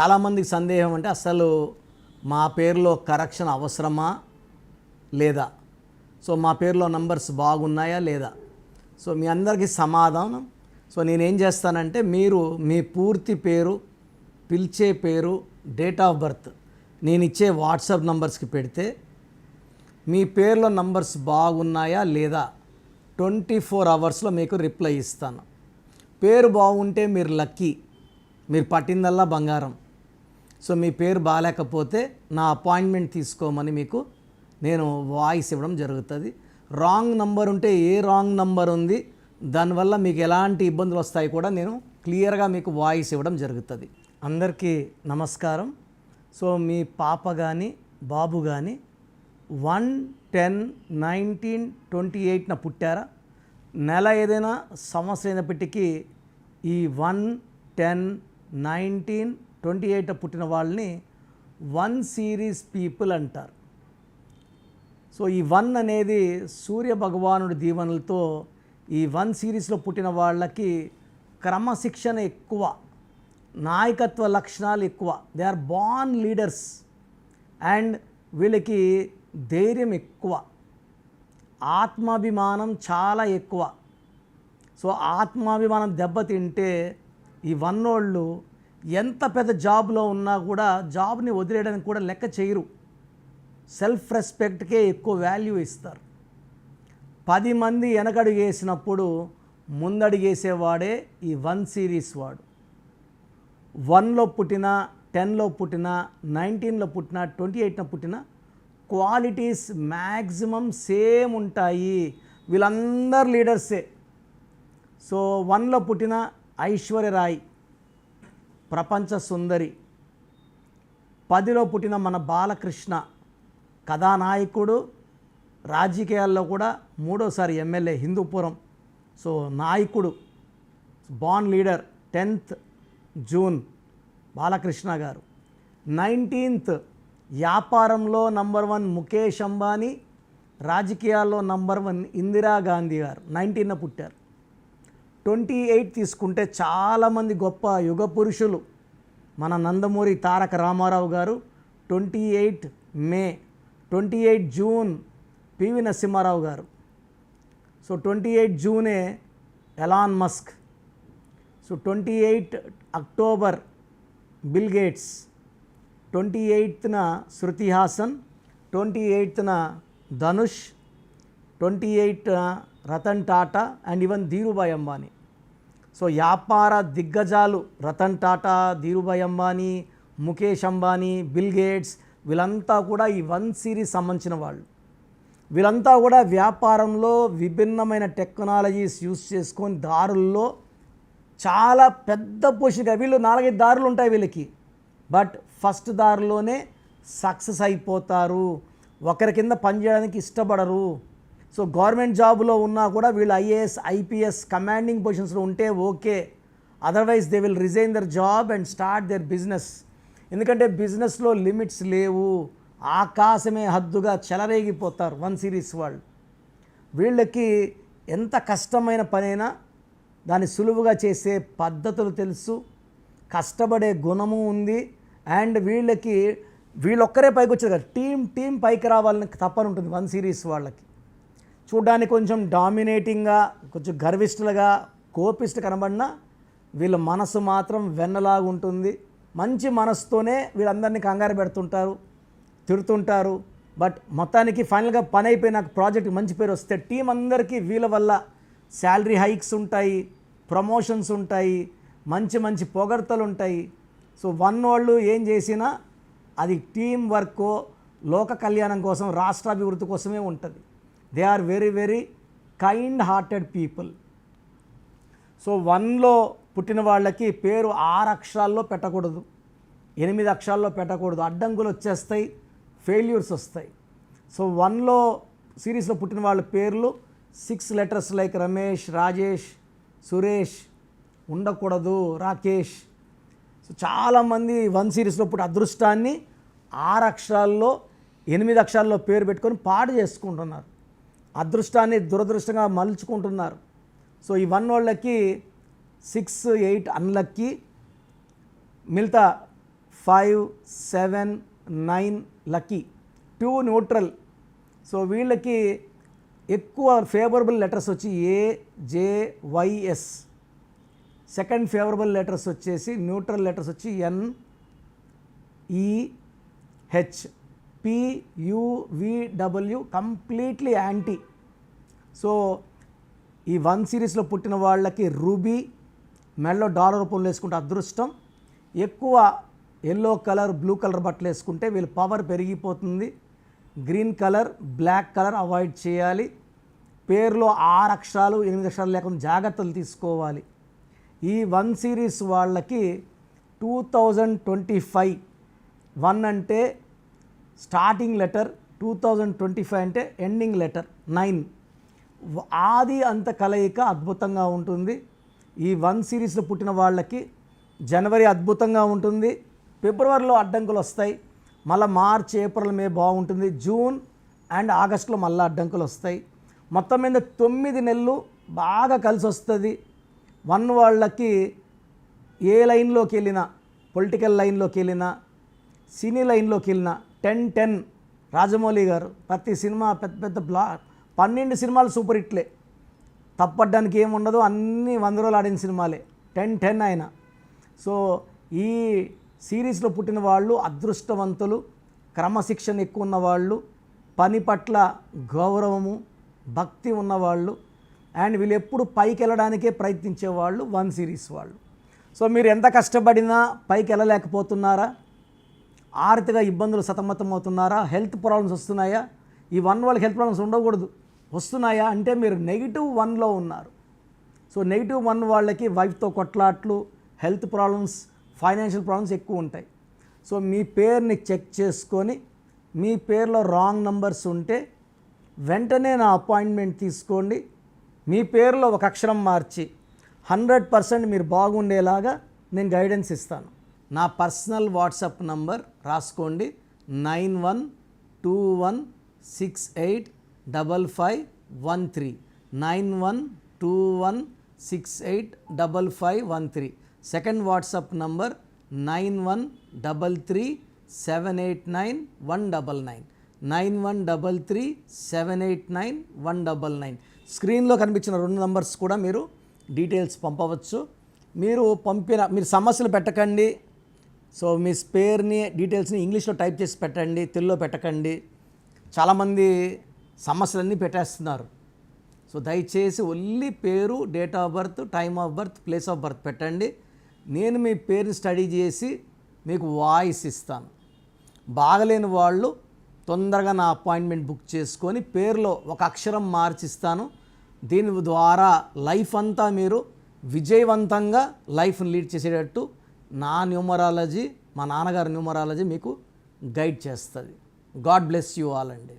చాలామందికి సందేహం అంటే అసలు మా పేరులో కరెక్షన్ అవసరమా లేదా? సో మా పేరులో నంబర్స్ బాగున్నాయా లేదా? సో మీ అందరికీ సమాధానం. సో నేనేం చేస్తానంటే మీరు మీ పూర్తి పేరు పిలిచే పేరు డేట్ ఆఫ్ బర్త్ నేను ఇచ్చే వాట్సాప్ నంబర్స్కి పెడితే మీ పేర్లో నంబర్స్ బాగున్నాయా లేదా ట్వంటీ ఫోర్ అవర్స్లో మీకు రిప్లై ఇస్తాను. పేరు బాగుంటే మీరు లక్కీ. మీరు పట్టిందల్లా బంగారం. సో మీ పేరు బాగాలేకపోతే నా అపాయింట్మెంట్ తీసుకోమని మీకు నేను వాయిస్ ఇవ్వడం జరుగుతుంది. రాంగ్ నంబర్ ఉంటే ఏ రాంగ్ నంబర్ ఉంది దానివల్ల మీకు ఎలాంటి ఇబ్బందులు వస్తాయి కూడా నేను క్లియర్గా మీకు వాయిస్ ఇవ్వడం జరుగుతుంది. అందరికీ నమస్కారం. సో మీ పాప కానీ బాబు కానీ వన్ టెన్ నైన్టీన్ ట్వంటీ ఎయిట్న పుట్టారా? నెల ఏదైనా సంవత్సరం అయినప్పటికీ ఈ one ten nineteen twenty eight పుట్టిన వాళ్ళని వన్ సిరీస్ పీపుల్ అంటారు. సో ఈ వన్ అనేది సూర్య భగవానుడి దీవెనలతో ఈ వన్ సిరీస్లో పుట్టిన వాళ్ళకి క్రమశిక్షణ ఎక్కువ నాయకత్వ లక్షణాలు ఎక్కువ. They are born leaders and వీళ్ళకి ధైర్యం ఎక్కువ. ఆత్మాభిమానం చాలా ఎక్కువ. సో ఆత్మాభిమానం దెబ్బతింటే ఈ వన్నోళ్ళు ఎంత పెద్ద జాబ్లో ఉన్నా కూడా జాబ్ని వదిలేయడానికి కూడా లెక్క చేయరు. సెల్ఫ్ రెస్పెక్ట్కే ఎక్కువ వాల్యూ ఇస్తారు. పది మంది వెనకడుగు వేసినప్పుడు ముందడుగేసేవాడే ఈ వన్ సిరీస్ వాడు. వన్లో పుట్టిన టెన్లో పుట్టిన నైన్టీన్లో పుట్టిన ట్వంటీ ఎయిట్న పుట్టిన క్వాలిటీస్ మ్యాక్సిమం సేమ్ ఉంటాయి. వీళ్ళందరు లీడర్సే. సో వన్లో పుట్టిన ఐశ్వర్య రాయ్. ప్రపంచ సుందరి. పదిలో పుట్టిన మన బాలకృష్ణ కథానాయకుడు రాజకీయాల్లో కూడా మూడోసారి ఎమ్మెల్యే హిందూపురం. సో నాయకుడు born leader tenth June Balakrishna garu. Nineteenth వ్యాపారంలో నంబర్ వన్ ముఖేష్ అంబానీ రాజకీయాల్లో నంబర్ వన్ ఇందిరాగాంధీ గారు. నైన్టీన్న పుట్టారు. ట్వంటీ ఎయిట్ తీసుకుంటే చాలామంది గొప్ప యుగ పురుషులు. మన Nandamuri Taraka Ramarao garu twenty eight May twenty eight June PV Narasimharao garu. So twenty eight జూనే Elon Musk. So twenty eight October Bill Gates. Twenty ఎయిత్న Shruti Haasan twenty ఎయిత్న Dhanush twenty eight Ratan Tata and even Dhirubhai Ambani. So వ్యాపార దిగ్గజాలు Ratan Tata Dhirubhai Ambani Mukesh Ambani Bill Gates వీళ్ళంతా కూడా ఈ one series సంబంధించిన వాళ్ళు. వీళ్ళంతా కూడా వ్యాపారంలో విభిన్నమైన టెక్నాలజీస్ యూస్ చేసుకొని దారుల్లో చాలా పెద్ద పొజిషన్ వీళ్ళు నాలుగైదు దారులు ఉంటాయి వీళ్ళకి. బట్ ఫస్ట్ దారిలోనే సక్సెస్ అయిపోతారు. ఒకరి కింద పనిచేయడానికి ఇష్టపడరు. సో గవర్నమెంట్ జాబ్లో ఉన్నా కూడా వీళ్ళు ఐఏఎస్ ఐపీఎస్ కమాండింగ్ పొజిషన్స్లో ఉంటే okay. Otherwise they will resign their job and start their business ఎందుకంటే బిజినెస్లో లిమిట్స్ లేవు. ఆకాశమే హద్దుగా చెలరేగిపోతారు వన్ సిరీస్ వాళ్ళు. వీళ్ళకి ఎంత కష్టమైన పనైనా దాన్ని సులువుగా చేసే పద్ధతులు తెలుసు. కష్టపడే గుణము ఉంది. అండ్ వీళ్ళకి వీళ్ళొక్కరే పైకి వచ్చారు కదా. టీం టీం పైకి రావాలని తప్పని ఉంటుంది వన్ సిరీస్ వాళ్ళకి. చూడ్డానికి కొంచెం డామినేటింగ్గా కొంచెం గర్విష్ఠులుగా కోపిస్ట్ కనబడినా వీళ్ళ మనసు మాత్రం వెన్నలాగా ఉంటుంది. మంచి మనసుతోనే వీళ్ళందరినీ కంగారు పెడుతుంటారు తిడుతుంటారు. బట్ మొత్తానికి ఫైనల్గా పని అయిపోయి నాకు ప్రాజెక్ట్ మంచి పేరు వస్తే టీం అందరికీ వీళ్ళ వల్ల శాలరీ హైక్స్ ఉంటాయి ప్రమోషన్స్ ఉంటాయి మంచి మంచి పొగడ్తలు ఉంటాయి. సో వన్ వాళ్ళు ఏం చేసినా అది టీం వర్క్ లోక కళ్యాణం కోసం రాష్ట్రాభివృద్ధి కోసమే ఉంటుంది. They are very very kind hearted people so వన్లో పుట్టిన వాళ్ళకి పేరు ఆరు అక్షరాల్లో పెట్టకూడదు. ఎనిమిది అక్షరాల్లో పెట్టకూడదు. అడ్డంకులు వచ్చేస్తాయి ఫెయిల్యూర్స్ వస్తాయి. సో వన్లో సిరీస్లో పుట్టిన వాళ్ళ పేర్లు six letters like Ramesh Rajesh Suresh ఉండకూడదు రాకేష్ సో చాలామంది వన్ సిరీస్లో పుట్టిన అదృష్టాన్ని ఆరు అక్షరాల్లో ఎనిమిది అక్షరాల్లో పేరు పెట్టుకొని పాడు చేసుకుంటున్నారు. అదృష్టాన్ని దురదృష్టంగా మలుచుకుంటున్నారు. సో ఈ వన్ వాళ్ళకి సిక్స్ ఎయిట్ అన్లక్కీ మిగతా five seven nine lucky two neutral. So వీళ్ళకి ఎక్కువ ఫేవరబుల్ లెటర్స్ వచ్చి A J YS second favourable letters వచ్చేసి న్యూట్రల్ లెటర్స్ వచ్చి N E H. PUVW completely anti so ఈ వన్ సిరీస్లో పుట్టిన వాళ్ళకి రూబీ మెడలో డాలర్ రూపంలో వేసుకుంటే అదృష్టం. ఎక్కువ ఎల్లో కలర్ బ్లూ కలర్ బట్టలు వేసుకుంటే వీళ్ళ పవర్ పెరిగిపోతుంది. Green colour black colour avoid చేయాలి. పేరులో ఆరు అక్షరాలు ఎనిమిది అక్షరాలు లేకుండా జాగ్రత్తలు తీసుకోవాలి. ఈ వన్ సిరీస్ వాళ్ళకి two thousand twenty five one అంటే starting letter two thousand twenty five అంటే ఎండింగ్ లెటర్ నైన్. ఆది అంత కలయిక అద్భుతంగా ఉంటుంది. ఈ వన్ సిరీస్లో పుట్టిన వాళ్ళకి జనవరి అద్భుతంగా ఉంటుంది. ఫిబ్రవరిలో అడ్డంకులు వస్తాయి. మళ్ళీ మార్చ్ ఏప్రిల్ మే బాగుంటుంది. జూన్ అండ్ ఆగస్టులో మళ్ళీ అడ్డంకులు వస్తాయి. మొత్తం మీద తొమ్మిది నెలలు బాగా కలిసి వస్తుంది. వన్ వాళ్ళకి ఏ లైన్లోకి వెళ్ళినా పొలిటికల్ లైన్లోకి వెళ్ళినా సినీ లైన్లోకి వెళ్ళినా టెన్ టెన్ రాజమౌళి గారు ప్రతి సినిమా పెద్ద పెద్ద బ్లా పన్నెండు సినిమాలు సూపర్ హిట్లే. తప్పడ్డానికి ఏముండదు అన్ని వంద రోజులు ఆడిన సినిమాలే. టెన్ టెన్ ఆయన సో ఈ సిరీస్లో పుట్టిన వాళ్ళు అదృష్టవంతులు క్రమశిక్షణ ఎక్కువ ఉన్నవాళ్ళు పని పట్ల గౌరవము భక్తి ఉన్నవాళ్ళు అండ్ వీళ్ళు ఎప్పుడు పైకి వెళ్ళడానికే ప్రయత్నించేవాళ్ళు వన్ సిరీస్ వాళ్ళు. సో మీరు ఎంత కష్టపడినా పైకి వెళ్ళలేకపోతున్నారా? ఆర్థిక ఇబ్బందులు సతమతమవుతున్నారా? హెల్త్ ప్రాబ్లమ్స్ వస్తున్నాయా? ఈ వన్ వాళ్ళకి హెల్త్ ప్రాబ్లమ్స్ ఉండకూడదు. వస్తున్నాయా? అంటే మీరు నెగిటివ్ వన్లో ఉన్నారు. సో నెగిటివ్ వన్ వాళ్ళకి వైఫ్తో కొట్లాట్లు హెల్త్ ప్రాబ్లమ్స్ ఫైనాన్షియల్ ప్రాబ్లమ్స్ ఎక్కువ ఉంటాయి. సో మీ పేరుని చెక్ చేసుకొని మీ పేరులో రాంగ్ నంబర్స్ ఉంటే వెంటనే నా అపాయింట్మెంట్ తీసుకోండి. మీ పేరులో ఒక అక్షరం మార్చి హండ్రెడ్ పర్సెంట్ మీరు బాగుండేలాగా నేను గైడెన్స్ ఇస్తాను. నా పర్సనల్ వాట్సాప్ నంబర్ రాసుకోండి. Nine one two one six eight double five one three. Nine one two one six eight double five one three. Second WhatsApp number nine one double three seven eight nine one double nine. Nine one double three seven eight nine one double nine. స్క్రీన్లో కనిపించిన రెండు numbers కూడా మీరు details పంపవచ్చు. మీరు పంపిన మీరు సమస్యలు పెట్టకండి. సో మీ స్పేర్ని డీటెయిల్స్ని ఇంగ్లీష్లో టైప్ చేసి పెట్టండి తెలుగులో పెట్టకండి. చాలామంది సమస్యలన్నీ పెట్టేస్తున్నారు. సో దయచేసి ఓన్లీ పేరు date of birth time of birth place of birth పెట్టండి. నేను మీ పేరుని స్టడీ చేసి మీకు వాయిస్ ఇస్తాను. బాగలేని వాళ్ళు తొందరగా నా అపాయింట్మెంట్ బుక్ చేసుకొని పేరులో ఒక అక్షరం మార్చిస్తాను. దీని ద్వారా లైఫ్ అంతా మీరు విజయవంతంగా లైఫ్ని లీడ్ చేసేటట్టు నా న్యూమరాలజీ మా నాన్నగారి న్యూమరాలజీ మీకు గైడ్ చేస్తుంది. గాడ్ బ్లెస్ యూ ఆల్ అండి.